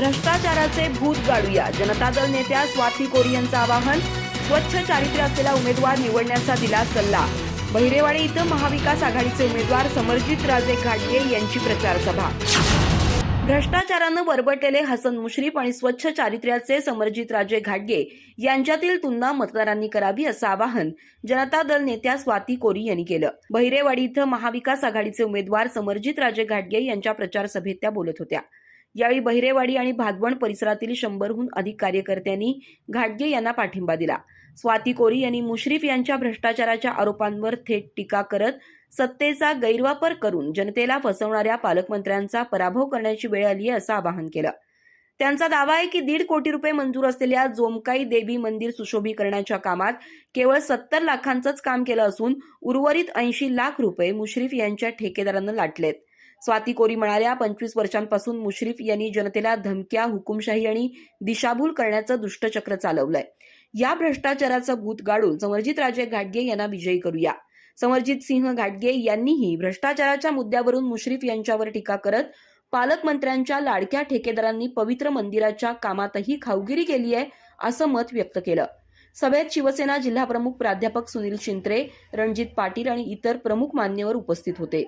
भ्रष्टाचाराचे भूत गाडूया. जनता दल नेत्या स्वाती कोरी यांचं आवाहन स्वच्छ चारित्र्य असलेला उमेदवार निवडण्याचा दिला सल्ला. बहिरेवाडी इथं महाविकास आघाडीचे उमेदवार समरजित राजे घाटगे यांची प्रचार सभा. भ्रष्टाचारानं बरबटलेले हसन मुश्रीफ आणि स्वच्छ चारित्र्याचे समरजित राजे घाटगे यांच्यातील तुलना मतदारांनी करावी असं आवाहन जनता दल नेत्या स्वाती कोरी यांनी केलं. बहिरेवाडी इथं महाविकास आघाडीचे उमेदवार समरजित राजे घाटगे यांच्या प्रचार सभेत त्या बोलत होत्या. यावेळी बहिरेवाडी आणि भागवण परिसरातील शंभरहून अधिक कार्यकर्त्यांनी घाटगे यांना पाठिंबा दिला. स्वाती कोरी यांनी मुश्रीफ यांच्या भ्रष्टाचाराच्या आरोपांवर थेट टीका करत सत्तेचा गैरवापर करून जनतेला फसवणाऱ्या पालकमंत्र्यांचा पराभव करण्याची वेळ आली आहे असं आवाहन केलं. त्यांचा दावा आहे की दीड कोटी रुपये मंजूर असलेल्या जोमकाई देवी मंदिर सुशोभीकरणाच्या कामात केवळ सत्तर लाखांचंच काम केलं असून उर्वरित ऐंशी लाख रुपये मुश्रीफ यांच्या ठेकेदारांना लाटलेत. स्वाती कोरी म्हणाल्या पंचवीस वर्षांपासून मुश्रीफ यांनी जनतेला धमक्या हुकुमशाही आणि दिशाभूल करण्याचं दुष्टचक्र चालवलंय. या भ्रष्टाचाराचं भूत गाडून समरजित राजे घाटगे यांना विजयी करूया. समरजित सिंह घाटगे यांनीही भ्रष्टाचाराच्या मुद्द्यावरून मुश्रीफ यांच्यावर टीका करत पालकमंत्र्यांच्या लाडक्या ठेकेदारांनी पवित्र मंदिराच्या कामातही खावगिरी केली आहे असं मत व्यक्त केलं. सभेत शिवसेना जिल्हाप्रमुख प्राध्यापक सुनील शिंत्रे रणजित पाटील आणि इतर प्रमुख मान्यवर उपस्थित होते.